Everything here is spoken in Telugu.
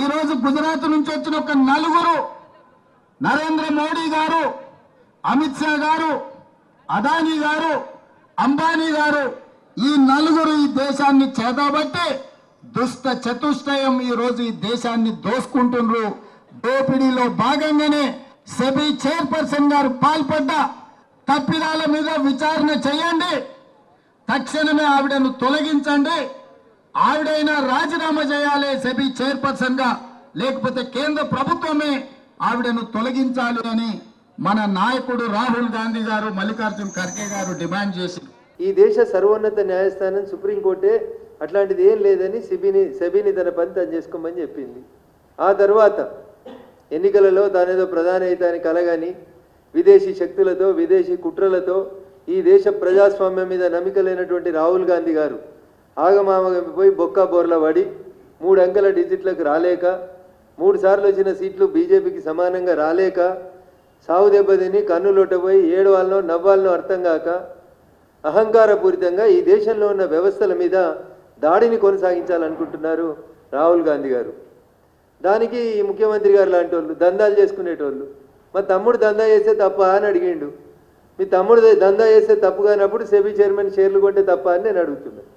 ఈరోజు గుజరాత్ నుంచి వచ్చిన ఒక నలుగురు నరేంద్ర మోడీ గారు అమిత్ షా గారు అదానీ గారు అంబానీ గారు ఈ నలుగురు ఈ దేశాన్ని చేతబట్టి దుష్ట చతుష్టయం ఈ రోజు ఈ దేశాన్ని దోసుకుంటుండ్రు. దోపిడీలో భాగంగానే సెబీ చైర్పర్సన్ గారు పాల్పడ్డ తప్పిదాల మీద విచారణ చేయండి. తక్షణమే ఆవిడను తొలగించండి. ఆవిడైనా రాజీనామా చేయాలి సెబీ చైర్పర్సన్గా లేకపోతే కేంద్ర ప్రభుత్వమే ఆవిడను తొలగించాలి అని మన నాయకుడు రాహుల్ గాంధీ గారు మల్లికార్జున్ ఖర్గే గారు డిమాండ్ చేసి ఈ దేశ సర్వోన్నత న్యాయస్థానం సుప్రీంకోర్టే అట్లాంటిది ఏం లేదని సిబిని సెబీని తన పని తను చేసుకోమని చెప్పింది. ఆ తర్వాత ఎన్నికలలో తానేదో ప్రధాన అయితాని కలగాని విదేశీ శక్తులతో విదేశీ కుట్రలతో ఈ దేశ ప్రజాస్వామ్యం మీద నమ్మిక లేనటువంటి రాహుల్ గాంధీ గారు ఆగమామగా పోయి బొక్క బోర్ల పడి మూడు అంకెల డిజిట్లకు రాలేక మూడు సార్లు వచ్చిన సీట్లు బీజేపీకి సమానంగా రాలేక సావు దెబ్బతిని కన్నులొట్టబోయి ఏడవాళ్ళనో నవ్వాలనో అర్థం కాక అహంకారపూరితంగా ఈ దేశంలో ఉన్న వ్యవస్థల మీద దాడిని కొనసాగించాలనుకుంటున్నారు రాహుల్ గాంధీ గారు. దానికి ఈ ముఖ్యమంత్రి గారు లాంటి వాళ్ళు దందాలు చేసుకునేటోళ్ళు. మా తమ్ముడు దందా చేస్తే తప్ప అని అడిగిండు. మీ తమ్ముడు దందా చేస్తే తప్పు కానప్పుడు సెబీ చైర్మన్ షేర్లు కొంటే తప్ప అని నేను అడుగుతున్నాను